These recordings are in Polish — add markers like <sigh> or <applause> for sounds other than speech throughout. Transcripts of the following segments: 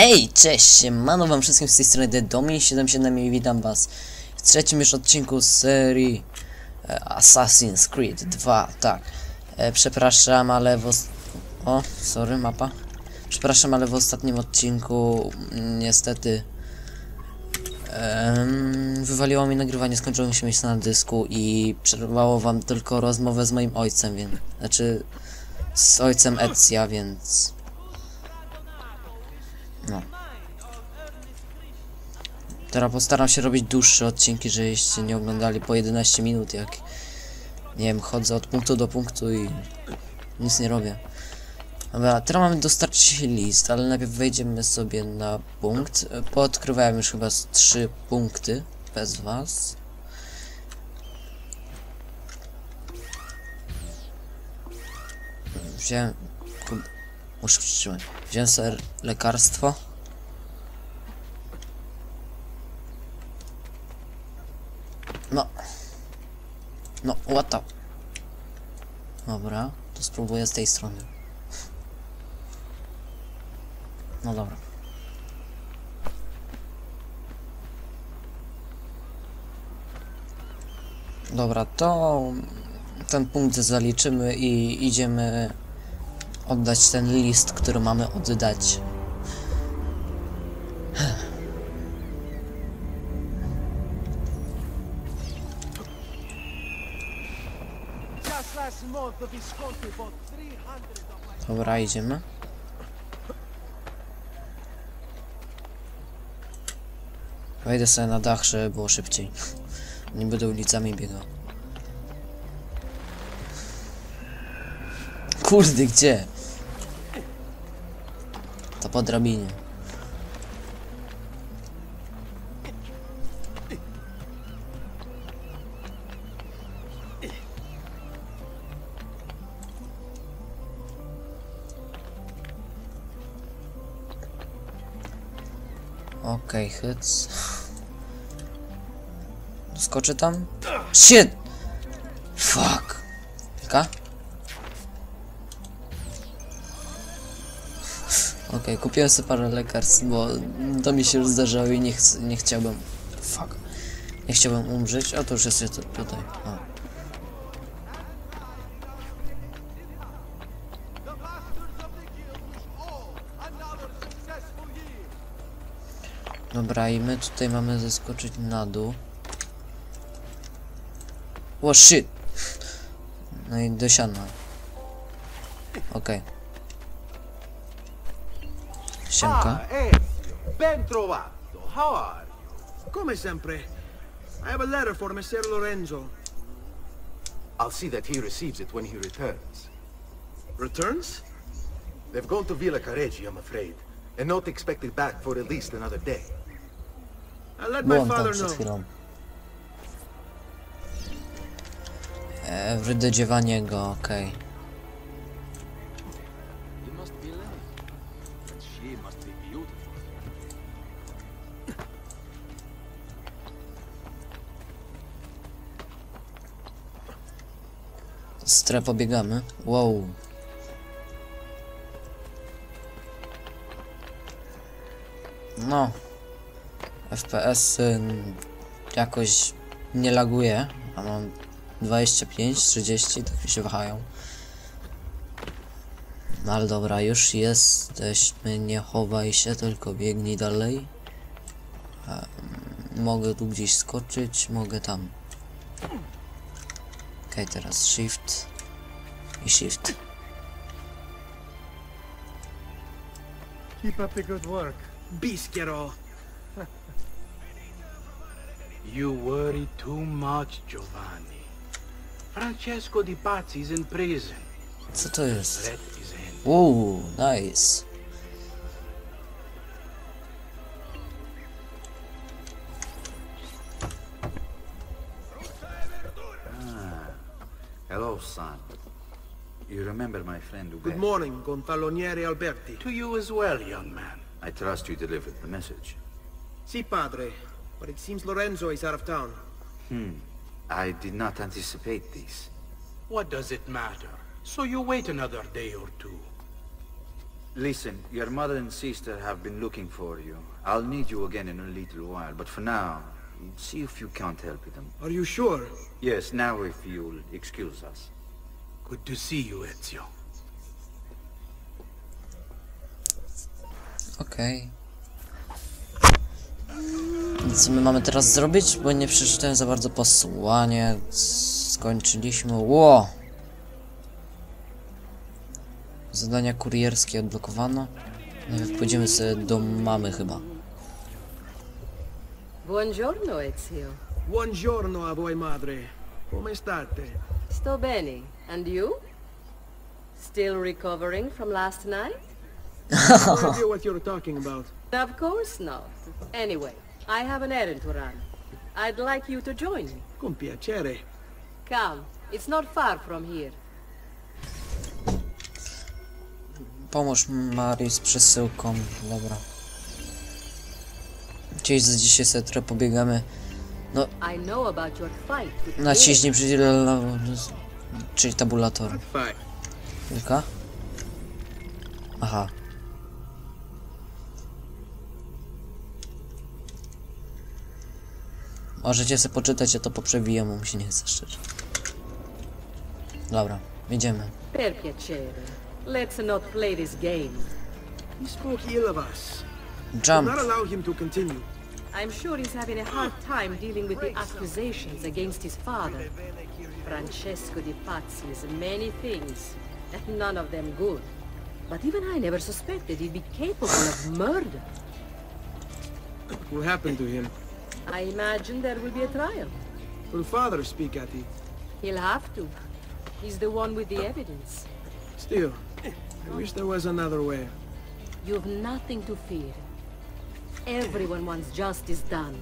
Hej, cześć, mano wam wszystkim z tej strony The Domin 77 i witam was w trzecim już odcinku serii e, Assassin's Creed 2, tak. E, przepraszam, ale w O, sorry, mapa. Przepraszam, ale w ostatnim odcinku mm, niestety em, wywaliło mi nagrywanie, skończyło mi się miejsce na dysku i przerwało wam tylko rozmowę z moim ojcem, więc, znaczy z ojcem Ezja, więc... No. Teraz postaram się robić dłuższe odcinki, żebyście nie oglądali po 11 minut, jak nie wiem, chodzę od punktu do punktu i nic nie robię. Dobra, teraz mamy dostarczyć list, ale najpierw wejdziemy sobie na punkt. Poodkrywałem już chyba 3 punkty bez was. Wziąłem... Muszę przytrzymać. Wziąłem sobie lekarstwo. No. No, what. Dobra, to spróbuję z tej strony. No dobra. Dobra, to ten punkt zaliczymy i idziemy oddać ten list, który mamy oddać. Just last month, the Visconti bought 300 of my... Dobra, idziemy. Wejdę sobie na dach, żeby było szybciej. Nie będę ulicami biegał. Kurde, gdzie? To po drabinie. Okej, hyc. Skoczy tam? Shit! Fuck! Kilka? Okej, kupiłem sobie parę lekarstw, bo to mi się już zdarzało i nie, chc- nie chciałbym... Fuck. Nie chciałbym umrzeć, a to już jest tu- tutaj. O. Dobra, i my tutaj mamy zeskoczyć na dół. O shit! No i do siana. Okej. Siemka. Ah, Ezio, ben trovato. How are you? Come sempre. I have a letter for Messer Lorenzo. I'll see that he receives it when he returns. Returns? They've gone to Villa Careggi, I'm afraid, and not expected back for at least another day. I'll let my Byłem tam father przed know. chwilą. E, wydodziewanie go, okej. He Stre pobiegamy. Wow. No. FPS jakoś nie laguje. A mam 25, 30, tak mi się wahają. No ale dobra, już jesteśmy, nie chowaj się, tylko biegnij dalej. Mogę tu gdzieś skoczyć, mogę tam. Okej, teraz shift shift. Keep up the good work. Bischero. <laughs> You worry too much, Giovanni. Francesco Di Pazzi is in prison. Co to jest? Nice. Ah. Hello, son. You remember my friend Uber? Good morning, Gonfaloniere Alberti. To you as well, young man. I trust you delivered the message. Si, padre. But it seems Lorenzo is out of town. Hmm. I did not anticipate this. What does it matter? So you wait another day or two. Listen, your mother and sister have been looking for you. I'll need you again in a little while, but for now, see if you can't help them. Are you sure? Yes, now if you'll excuse us. Good to see you, Ezio. Okej. Co my mamy teraz zrobić? Bo nie przeczytałem za bardzo posłanie. Skończyliśmy. Ło! Zadania kurierskie odblokowano. Najpierw pójdziemy sobie do mamy chyba. Buongiorno, Ezio. Buongiorno a voi madre. Come state? Sto bene. And you? Still recovering from last night? <laughs> No idea what you're talking about. Of course not. Anyway, I have an errand to run. I'd like you to join me. Con piacere. Come, it's not far from here. Pomóż Marii z przesyłką. Dobra. Gdzieś za dzisiaj sobie trochę pobiegamy. I know about your fight with Naciśnij przycisk, czyli tabulator. Kilka? Aha. Możecie sobie poczytać, ja to poprzewijam, bo mi się nie chce szczerze. Dobra, piacere. Let's not play this game. He spoke ill of us. Jump! not allow him to continue. I'm sure he's having a hard time dealing with the accusations against his father. Francesco di Pazzi is many things, and none of them good. But even I never suspected he'd be capable of murder. What happened to him? I imagine there will be a trial. Will father speak at it? He'll have to. He's the one with the evidence. Still, I wish there was another way. You've nothing to fear. Everyone wants justice done.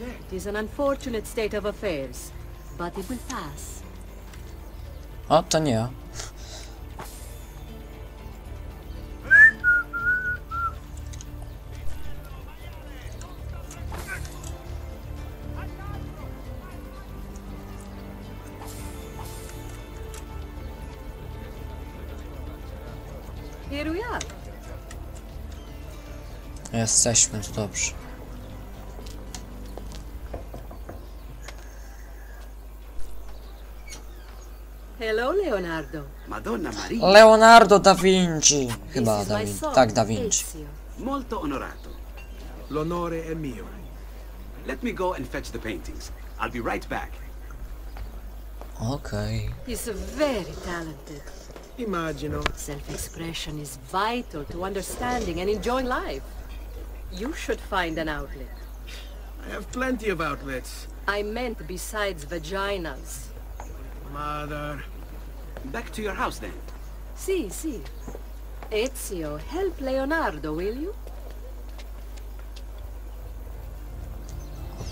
It is an unfortunate state of affairs, but it will pass. O, Jesteśmy, to dobrze. Hello, Leonardo. Madonna Maria, Leonardo da Vinci! Chyba da Vinci. Tak, da Vinci. Molto onorato. L'onore è mio. Let me go and fetch the paintings. I'll be right back. Okej. He's very talented. Immagino. Self-expression is vital to understanding and enjoying life. You should find an outlet. I have plenty of outlets. I meant besides vaginas. Mother. Back to your house then. Si, si. Ezio, help Leonardo, will you?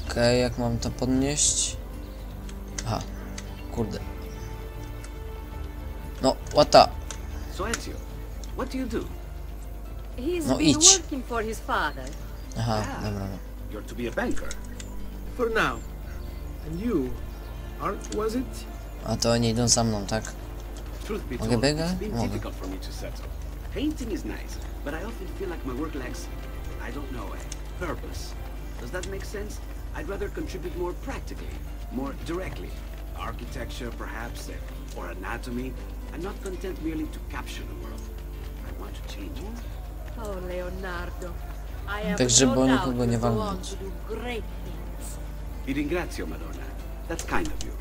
Okej, jak mam to podnieść? Aha. Kurde. No, what the... So Ezio, what do you do? He's No, been idź. working for his father. Aha, dobra. You're to be a banker. For now. And you? Art, was it? A to oni idą za mną, tak? Truth be Mogę told, biegać? it's been Mogę. difficult for me to settle. Painting is nice, but I often feel like my work lacks, I don't know, a purpose. Does that make sense? I'd rather contribute more practically, more directly. Architecture, perhaps, eh, or anatomy. I'm not content merely to capture the world. I want to change it. Oh, Leonardo. I have Tak, żeby no nikogo doubt nie you'll walnąć. to do great things. Vi ringrazio, Madonna. That's kind of you.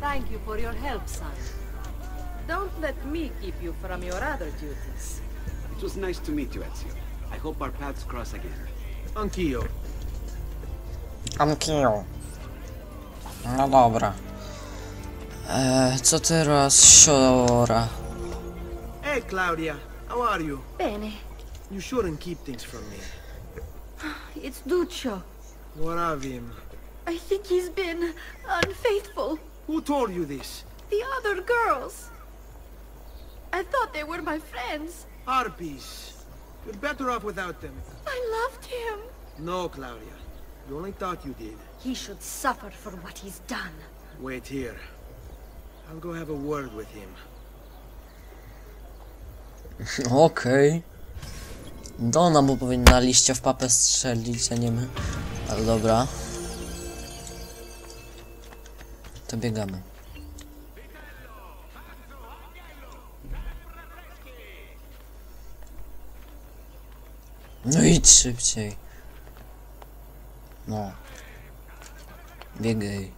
Thank you for your help, son. Don't let me keep you from your other duties. It was nice to meet you, Ezio. I hope our paths cross again. Anch'io. Amkio. No dobra. Eee, co teraz? Siora. Hey, Claudia. How are you? Bene, You shouldn't keep things from me. <sighs> it's Duccio. What of him? I think he's been unfaithful. Who told you this? The other girls. I thought they were my friends. Harpies. You're better off without them. I loved him. No, Claudia. You only thought you did. He should suffer for what he's done. Wait here. I'll go have a word with him. <laughs> Okej. To ona mu powinna liścia w papę strzelić, a nie my. Ale dobra. To biegamy. No idź szybciej. No. Biegaj.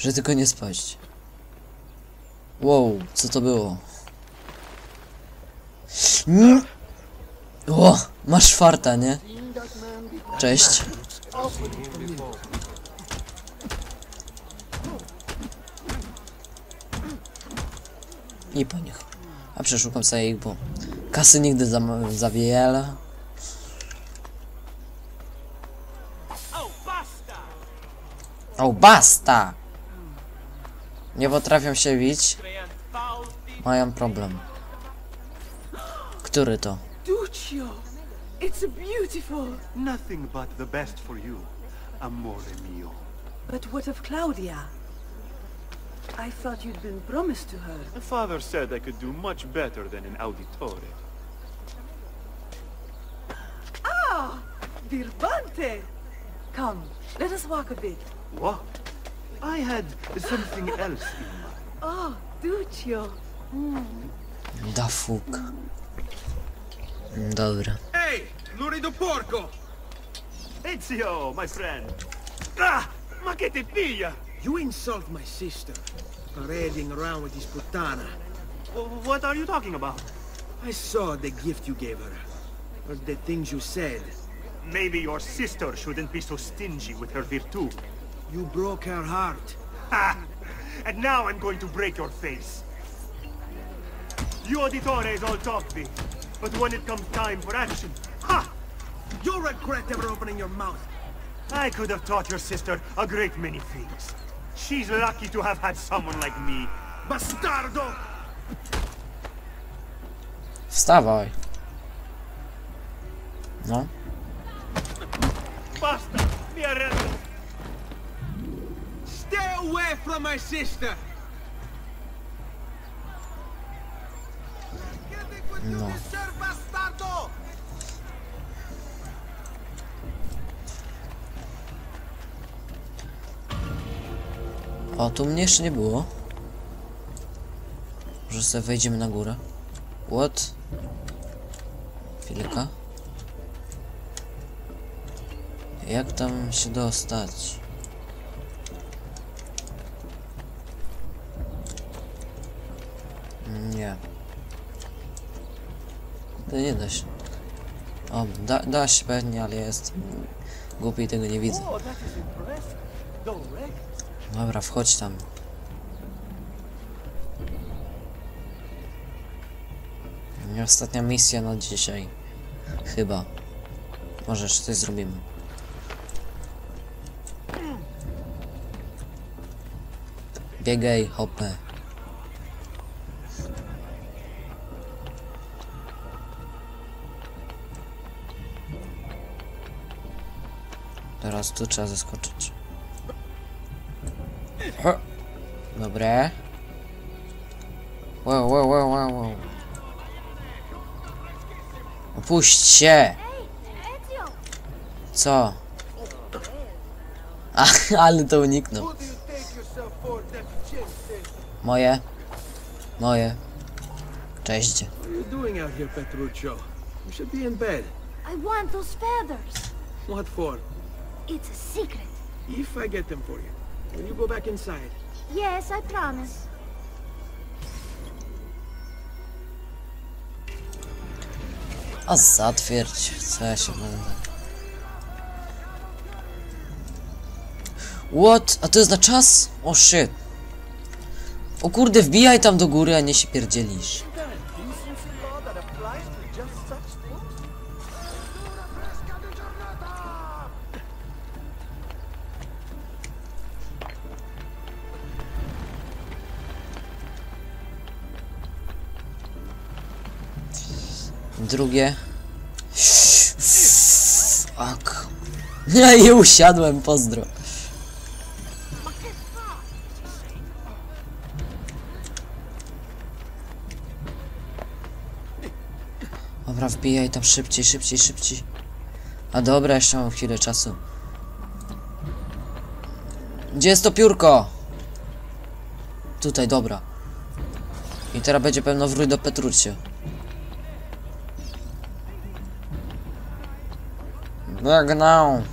Że tylko nie spaść. Wow, co to było? Mm. O, masz farta, nie? Cześć. I po nich. A przeszukam sobie ich, bo kasy nigdy za, za wiele. O, basta! Nie potrafią się bić. Mają problem. Który to? Duccio! It's beautiful! Nothing but the best for you, amore mio. But what of Claudia? I thought you'd been promised to her. My father said I could do much better than an auditore. Ah! Birbante! Come, let us walk a bit. What? I had something else in mind. Oh, Duccio! Da fuk. Dobra. Hey! Lurido porco! Ezio, my friend. Ah! Ma che ti piglia? You insult my sister. Parading around with this putana. What are you talking about? I saw the gift you gave her. Heard the things you said. Maybe your sister shouldn't be so stingy with her virtù. You broke her heart. <laughs> And now I'm going to break your face. You auditores all talk big, but when it comes time for action, ha! You'll regret ever opening your mouth. I could have taught your sister a great many things. She's lucky to have had someone like me. Bastardo! Wstawaj. No. Basta! Mi arrendo! Stay away from my sister! No. O, tu mnie jeszcze nie było. Może sobie wejdziemy na górę. What? Chwilkę. Jak tam się dostać? Nie. To nie da się. O, da, da się pewnie, ale jest głupi i tego nie widzę. Dobra, wchodź tam. I Ostatnia misja na dzisiaj. Chyba. Może jeszcze coś zrobimy. Biegaj, hopę. Teraz tu trzeba zaskoczyć. Ho. Dobre. Wow, wow, wow, wow, wow. Opuść się! Co? Ach, ale to uniknął. Moje. Moje. Cześć. What are you doing out here, Petruccio? You should be in bed. I want those feathers. What for? It's a secret. If I get them for you. Will you go back inside? Yes, I promise. A zatwierdź. Co ja się będę. What? A to jest na czas? O shit. O kurde, wbijaj tam do góry, a nie się pierdzielisz. Drugie. Ja i usiadłem, pozdro. Dobra, wbijaj tam szybciej, szybciej, szybciej. A dobra, jeszcze mam chwilę czasu. Gdzie jest to piórko? Tutaj, dobra. I teraz będzie pewno wrój do Petruccio. Biegnę.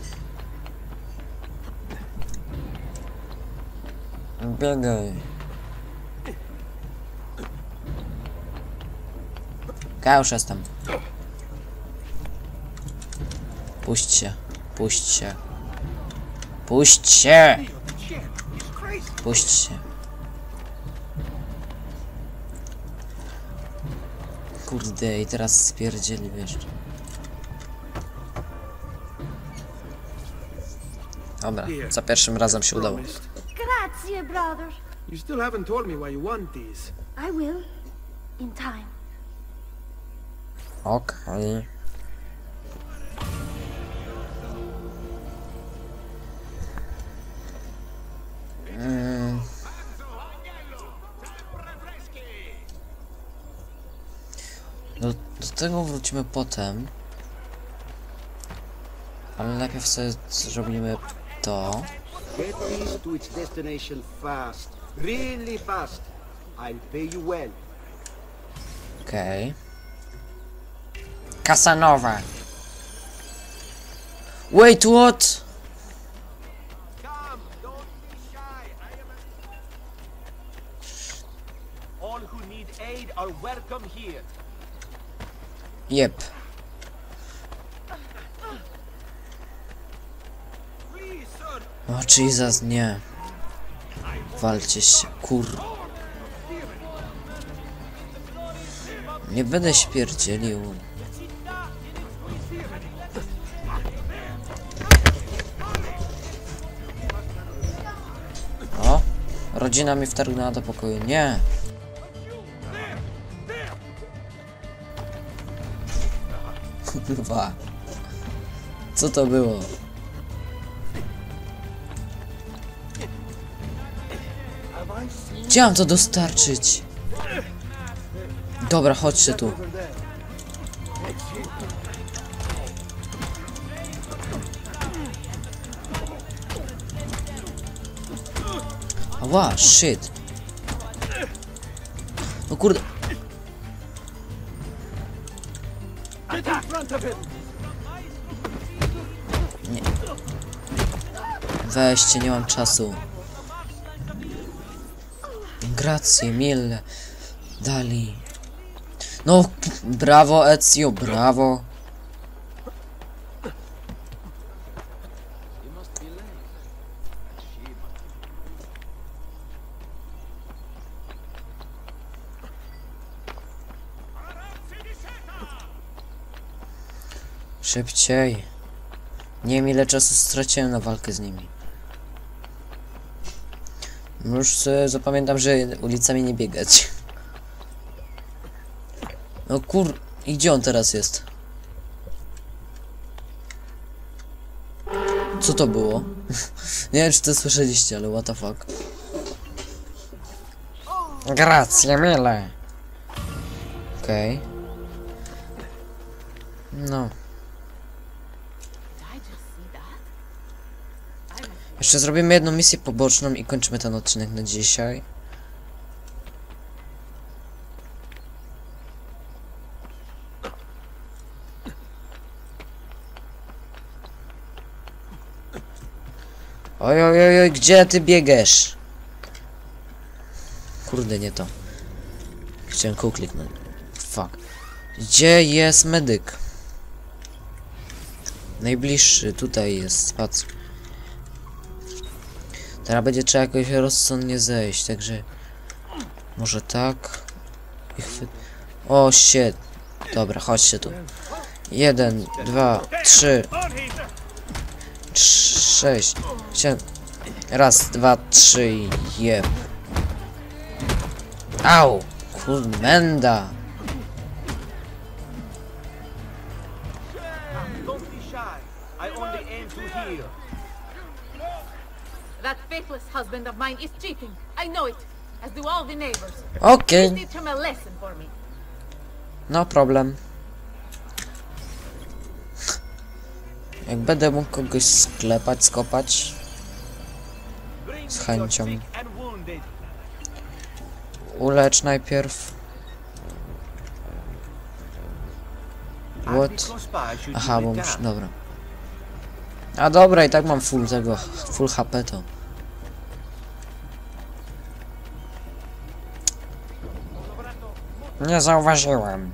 Biegaj. Ja już jestem. Puść się. Puść się. Puść się! Puść się. Kurde, i teraz spierdzieli, wiesz. Dobra, za pierwszym razem się udało. Grazie, brother. You still haven't told me why you want these. I will. In time. Okej. Mm. Do, do tego wrócimy potem. Ale najpierw sobie zrobimy to. Get this to its destination fast. Really fast. I'll pay you well. Okej. Kasanowa. Wait, what? Come, don't be shy. I am All who need aid are welcome here. Jep. O Jesus, nie. Walcie się, kur... Nie będę śpierdzielił. O! Rodzina mi wtargnęła do pokoju. Nie! Kurwa. Co to było? Gdzie mam to dostarczyć? Dobra, chodźcie tu. Ała, shit. No kurde. Nie. Weźcie, nie mam czasu. Grazie mille. Dali. No, brawo Ezio, brawo. Szybciej. Nie wiem czasu straciłem na walkę z nimi. Już sobie zapamiętam, że ulicami nie biegać. No kur... I gdzie on teraz jest? Co to było? <laughs> nie wiem czy to słyszeliście, ale what the fuck. Grazie mille. Okej. No. Jeszcze zrobimy jedną misję poboczną i kończymy ten odcinek na dzisiaj. Oj, oj, oj, gdzie ty biegasz? Kurde, nie to. Chciałem kół kliknąć. Fuck. Gdzie jest medyk? Najbliższy, tutaj jest, patrz. Teraz będzie trzeba jakoś rozsądnie zejść, także... Może tak... I. O, shit. Dobra, chodźcie tu. Jeden, dwa, trzy, sześć, siedem... Raz, dwa, trzy i jeb. Au! Kurmenda! Husband of mine is cheating. I know it, as do all the neighbors. Please teach him a lesson for me. no problem. Jak będę mógł kogoś sklepać, skopać, Z chęcią. ulecz najpierw. What? Aha, bo muszę, dobra. A dobra, i tak mam full tego, full HP to. Nie zauważyłem.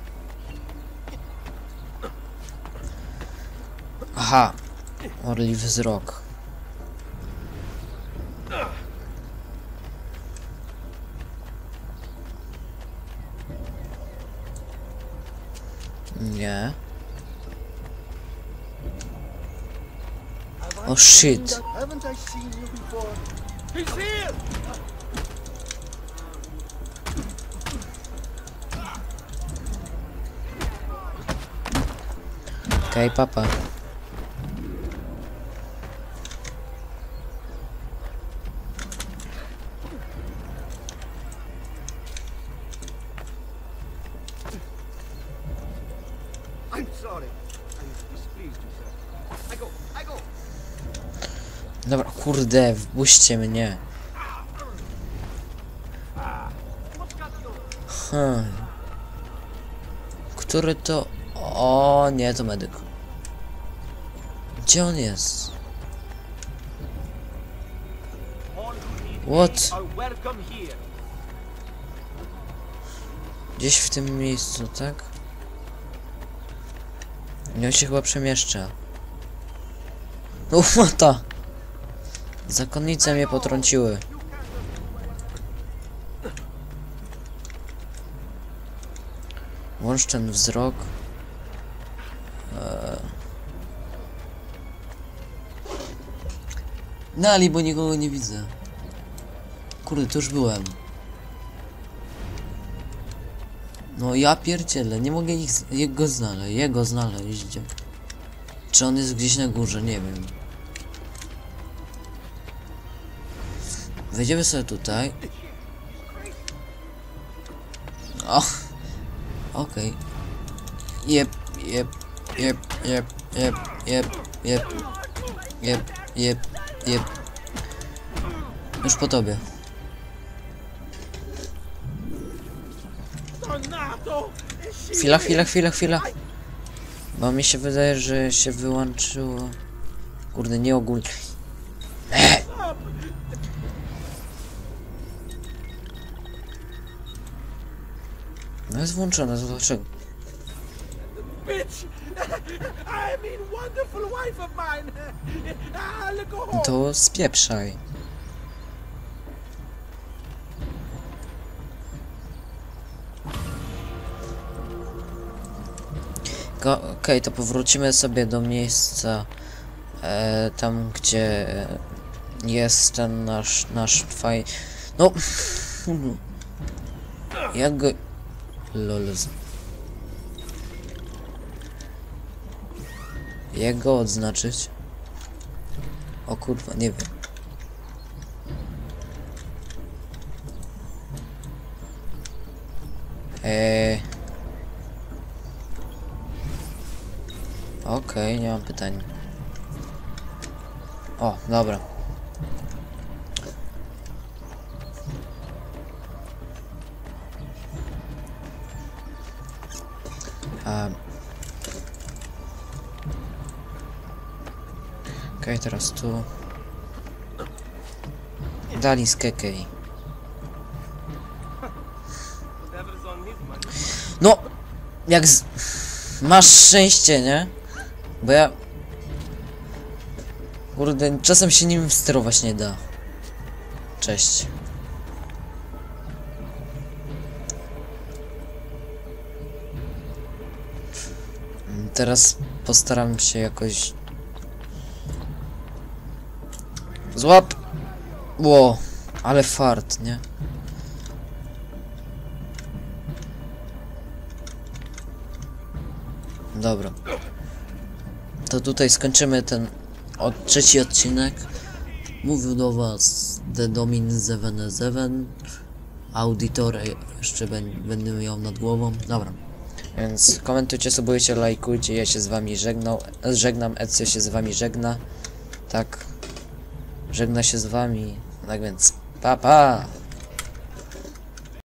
Aha, orli wzrok. Nie. Oh shit. I go. Dobra, kurde, wpuśćcie mnie. Hmm. Który to... O, nie, to medyk. Gdzie on jest? What? Gdzieś w tym miejscu, tak? Nie on się chyba przemieszcza. Ufa <laughs> Zakonnice mnie potrąciły. Łącz ten wzrok. Dali, bo nikogo nie widzę. Kurde, tu już byłem. No ja pierdzielę, nie mogę ich, jego znaleźć, jego znaleźć. Czy on jest gdzieś na górze, nie wiem. Wejdziemy sobie tutaj. O, okej. Jep, jep, jep, jep, jep, jep, jep, jep, jep, jep. Już po tobie. Chwila, chwila, chwila, chwila. Bo mi się wydaje, że się wyłączyło. Kurde, nie ogólnie. No jest włączone, to dlaczego? Bitch! I mean, wonderful wife of mine! I'll go home! <laughs> <laughs> To spieprzaj. Okej, to powrócimy sobie do miejsca e, tam, gdzie e, jest ten nasz, nasz faj... No... <laughs> Jak go... Lol. Jak go odznaczyć? O kurwa, nie wiem. Eee... Okej, nie mam pytań. O, dobra. A... Okej, teraz tu. Dali z Kekej. No! Jak z... Masz szczęście, nie? Bo ja... Kurde, czasem się nim sterować nie da. Cześć. Teraz postaram się jakoś... Złap! Ło, ale fart, nie? Dobra. to tutaj skończymy ten od, trzeci odcinek. Mówił do was The Domin 77. Audytorę jeszcze ben, będę miał nad głową. Dobra. Więc komentujcie, subujcie, lajkujcie. Ja się z wami żegnał, żegnam. Ezio się z wami żegna. Tak. Żegna się z wami. Tak więc, pa pa!